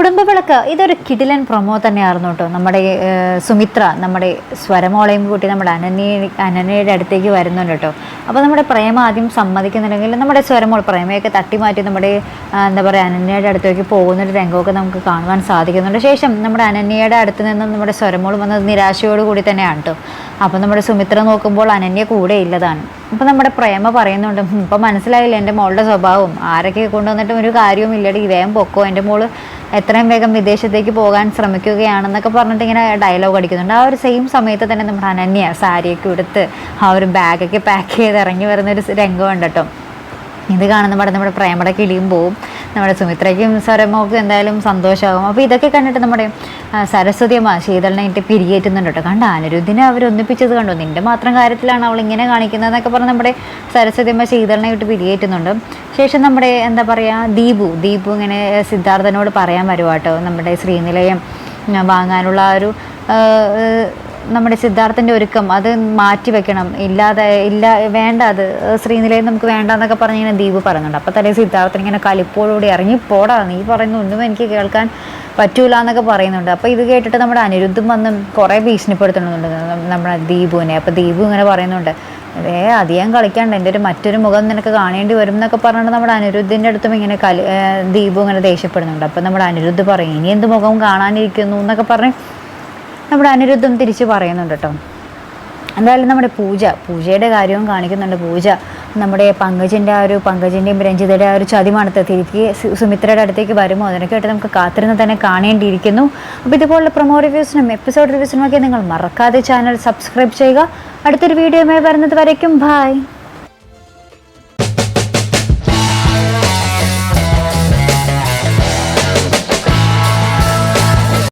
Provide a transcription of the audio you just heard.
കുടുംബവിളക്ക് ഇതൊരു കിടിലൻ പ്രൊമോ തന്നെയായിരുന്നു കേട്ടോ. നമ്മുടെ സുമിത്ര നമ്മുടെ സ്വരമോളയും കൂട്ടി നമ്മുടെ അനന്യ അനന്യയുടെ അടുത്തേക്ക് വരുന്നുണ്ട് കേട്ടോ. അപ്പോൾ നമ്മുടെ പ്രേമ ആദ്യം സമ്മതിക്കുന്നുണ്ടെങ്കിൽ നമ്മുടെ സ്വരമോൾ പ്രേമയൊക്കെ തട്ടിമാറ്റി നമ്മുടെ എന്താ പറയുക അനന്യയുടെ അടുത്തേക്ക് പോകുന്നൊരു രംഗമൊക്കെ നമുക്ക് കാണുവാൻ സാധിക്കുന്നുണ്ട്. ശേഷം നമ്മുടെ അനന്യയുടെ അടുത്ത് നിന്ന് നമ്മുടെ സ്വരമോൾ വന്നത് നിരാശയോട് കൂടി തന്നെയാണ് കേട്ടോ. അപ്പോൾ നമ്മുടെ സുമിത്ര നോക്കുമ്പോൾ അനന്യ കൂടെ ഇല്ലതാണ്. അപ്പോൾ നമ്മുടെ പ്രേമ പറയുന്നുണ്ട് "ഹും, ഇപ്പം മനസ്സിലായില്ല എന്റെ മോളുടെ സ്വഭാവം? ആരൊക്കെ കൊണ്ടുവന്നിട്ടും ഒരു കാര്യവും ഇല്ലടി വേഗം പൊക്കോ. എന്റെ മോൾ എത്രയും വേഗം വിദേശത്തേക്ക് പോകാൻ ശ്രമിക്കുകയാണെന്നൊക്കെ പറഞ്ഞിട്ട് ഇങ്ങനെ ഡയലോഗ് അടിക്കുന്നുണ്ട്. ആ ഒരു സെയിം സമയത്ത് തന്നെ നമ്മുടെ അനന്യ സാരിയൊക്കെ ഉടുത്ത് ആ ഒരു ബാഗൊക്കെ പാക്ക് ചെയ്ത് ഇറങ്ങി വരുന്ന ഒരു രംഗമുണ്ട് കേട്ടോ. ഇത് കാണുന്ന പാടെ നമ്മുടെ പ്രേമയുടെ കിളിയും പോവും. നമ്മുടെ സുമിത്രയ്ക്കും സ്വരമോക്കും എന്തായാലും സന്തോഷമാകും. അപ്പോൾ ഇതൊക്കെ കണ്ടിട്ട് നമ്മുടെ സരസ്വതി അമ്മ ശീതളിനെ ഇട്ട് പിരിയേറ്റുന്നുണ്ട് കേട്ടോ. കണ്ട അനിരുദ്ധിനെ അവരൊന്നിപ്പിച്ചത് കണ്ടു. നിന്റെ മാത്രം കാര്യത്തിലാണ് അവൾ ഇങ്ങനെ കാണിക്കുന്നത് എന്നൊക്കെ പറഞ്ഞ് നമ്മുടെ സരസ്വതി അമ്മ ശീതളിനെ ഇട്ട് പിരിയേറ്റുന്നുണ്ട്. ശേഷം നമ്മുടെ എന്താ പറയുക ദീപു. ദീപു ഇങ്ങനെ സിദ്ധാർത്ഥനോട് പറയാൻ വരുവാട്ടോ നമ്മുടെ ശ്രീനിലയം വാങ്ങാനുള്ള ആ ഒരു നമ്മുടെ സിദ്ധാർത്ഥന്റെ ഒരുക്കം അത് മാറ്റി വെക്കണം. ഇല്ലാതെ ഇല്ല വേണ്ട അത്. ശ്രീനിലയം നമുക്ക് വേണ്ട എന്നൊക്കെ പറഞ്ഞ് ഇങ്ങനെ ദീപ് പറയുന്നുണ്ട് അപ്പോൾ തന്നെ സിദ്ധാർത്ഥൻ ഇങ്ങനെ കലിപ്പോടുകൂടി ഇറങ്ങി പോടാ നീ പറയുന്ന ഒന്നും എനിക്ക് കേൾക്കാൻ പറ്റൂല എന്നൊക്കെ പറയുന്നുണ്ട്. അപ്പോൾ ഇത് കേട്ടിട്ട് നമ്മുടെ അനിരുദ്ധം വന്ന് കുറേ ഭീഷണിപ്പെടുത്തുന്നുണ്ട് നമ്മുടെ ദീപുവിനെ. അപ്പോൾ ദീപു ഇങ്ങനെ പറയുന്നുണ്ട് ഏ അധികം കളിക്കാണ്ട് എന്റെ ഒരു മറ്റൊരു മുഖം നിനക്ക് കാണേണ്ടി വരും എന്നൊക്കെ പറഞ്ഞിട്ട് നമ്മുടെ അനിരുദ്ധിന്റെ അടുത്തും ഇങ്ങനെ കലി ദീപു ഇങ്ങനെ ദേഷ്യപ്പെടുന്നുണ്ട്. അപ്പോൾ നമ്മുടെ അനിരുദ്ധ് പറയും ഇനി എന്ത് മുഖം കാണാനിരിക്കുന്നു എന്നൊക്കെ പറഞ്ഞ് നമ്മുടെ അനിരുദ്ധം തിരിച്ച് പറയുന്നുണ്ട് കേട്ടോ. എന്തായാലും നമ്മുടെ പൂജ പൂജയുടെ കാര്യവും കാണിക്കുന്നുണ്ട്. പൂജ നമ്മുടെ പങ്കജിന്റെ ആ ഒരു പങ്കജിന്റെയും രഞ്ജിതയുടെ ആ ഒരു ചതിമണത്ത് തിരികെ സു- സുമിത്രയുടെ അടുത്തേക്ക് വരുമോ? അതിനൊക്കെയായിട്ട് നമുക്ക് കാത്തിരുന്ന് തന്നെ കാണേണ്ടിയിരിക്കുന്നു. അപ്പോൾ ഇതുപോലുള്ള പ്രൊമോ റിവ്യൂസിനും എപ്പിസോഡ് റിവ്യൂസിനും ഒക്കെ നിങ്ങൾ മറക്കാതെ ചാനൽ സബ്സ്ക്രൈബ് ചെയ്യുക. അടുത്തൊരു വീഡിയോയുമായി വരുന്നത് വരയ്ക്കും. ബായ്